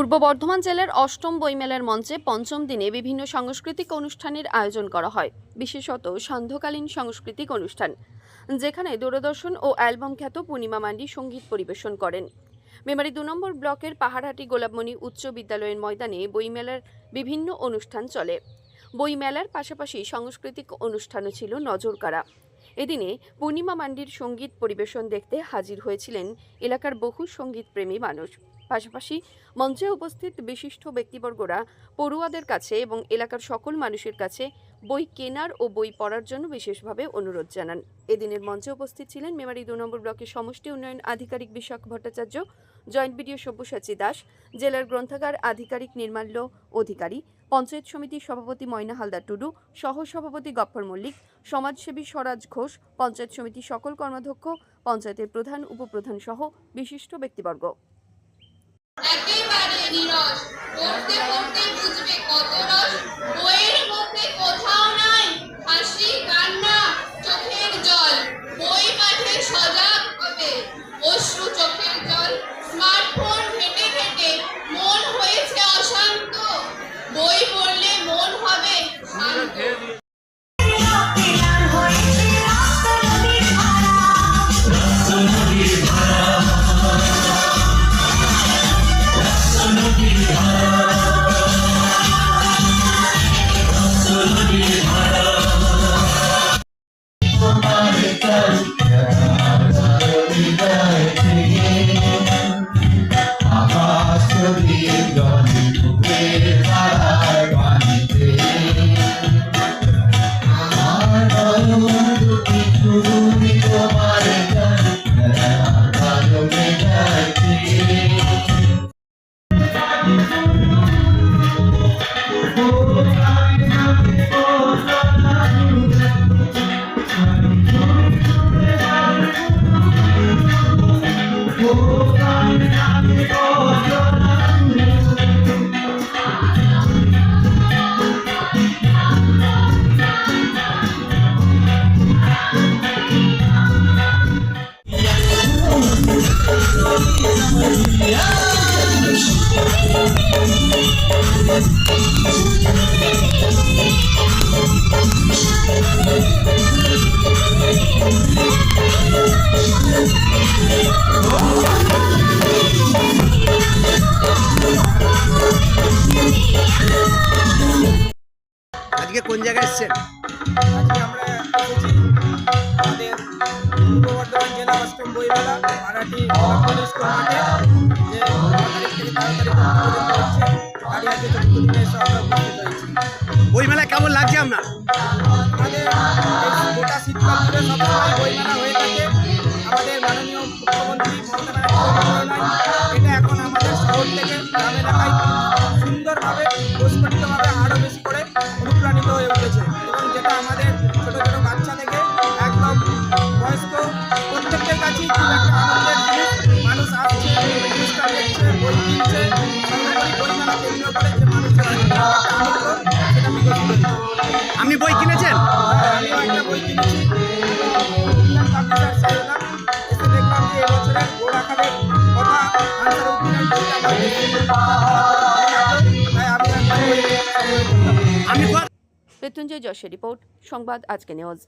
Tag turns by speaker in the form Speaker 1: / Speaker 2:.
Speaker 1: পূর্ব বর্ধমান জেলার অষ্টম বইমেলার মঞ্চে পঞ্চম দিনে বিভিন্ন সাংস্কৃতিক অনুষ্ঠানের আয়োজন করা হয়, বিশেষত সান্ধ্যকালীন সাংস্কৃতিক অনুষ্ঠান, যেখানে দূরদর্শন ও অ্যালবাম খ্যাত পূর্ণিমা মান্ডি সংগীত পরিবেশন করেন। মেমারি দু নম্বর ব্লকের পাহাড়হাটি গোলাপমণি উচ্চ বিদ্যালয়ের ময়দানে বইমেলার বিভিন্ন অনুষ্ঠান চলে। বইমেলার পাশাপাশি সাংস্কৃতিক অনুষ্ঠানও ছিল নজরকাড়া। এদিনে পূর্ণিমা মান্ডির সংগীত পরিবেশন দেখতে হাজির হয়েছিলেন এলাকার বহু সঙ্গীতপ্রেমী মানুষ। পাশাপাশি মঞ্চে উপস্থিত বিশিষ্ট ব্যক্তিবর্গরা পড়ুয়াদের কাছে এবং এলাকার সকল মানুষের কাছে বই কেনার ও বই পড়ার জন্য বিশেষভাবে অনুরোধ জানান। এদিনের মঞ্চে উপস্থিত ছিলেন মেমারি দু নম্বর ব্লকের সমষ্টি উন্নয়ন আধিকারিক বিশাখ ভট্টাচার্য, জয়েন্ট বিডিও সব্যসাচী দাস, জেলার গ্রন্থাগার আধিকারিক নির্মাল্য অধিকারী, পঞ্চায়েত সমিতির সভাপতি ময়না হালদার টুডু সহ সভাপতি গফ্ফর মল্লিক, সমাজসেবী স্বরাজ ঘোষ, পঞ্চায়েত সমিতির সকল কর্মাধ্যক্ষ, পঞ্চায়েতের প্রধান, উপপ্রধান সহ বিশিষ্ট ব্যক্তিবর্গ।
Speaker 2: নিরস পড়তে পড়তে বুঝবে কত রস। বইয়ের মধ্যে কোথাও নাই
Speaker 3: আজকে কোন জায়গায় এসেছেন?
Speaker 4: আজকে আমরা আমাদের পূর্ব বর্ধমান অষ্টম বইমেলা কলেজ স্কুল মাঠে যে তারিখ থেকে তেরো তারিখ পর্যন্ত হচ্ছে তারই আজকে চতুর্থ দিনে এসে আমরা উপস্থিত হয়েছি।
Speaker 3: বইমেলা কেমন লাগছে আপনার?
Speaker 4: আমাদের গোটা শীতকাল ধরে সবসময় বইমেলা হয়ে থাকে। আমাদের মাননীয় মুখ্যমন্ত্রী
Speaker 3: আপনি কোথা-
Speaker 1: মৃত্যুঞ্জয় যশের রিপোর্ট সংবাদ আজকে নিউজ।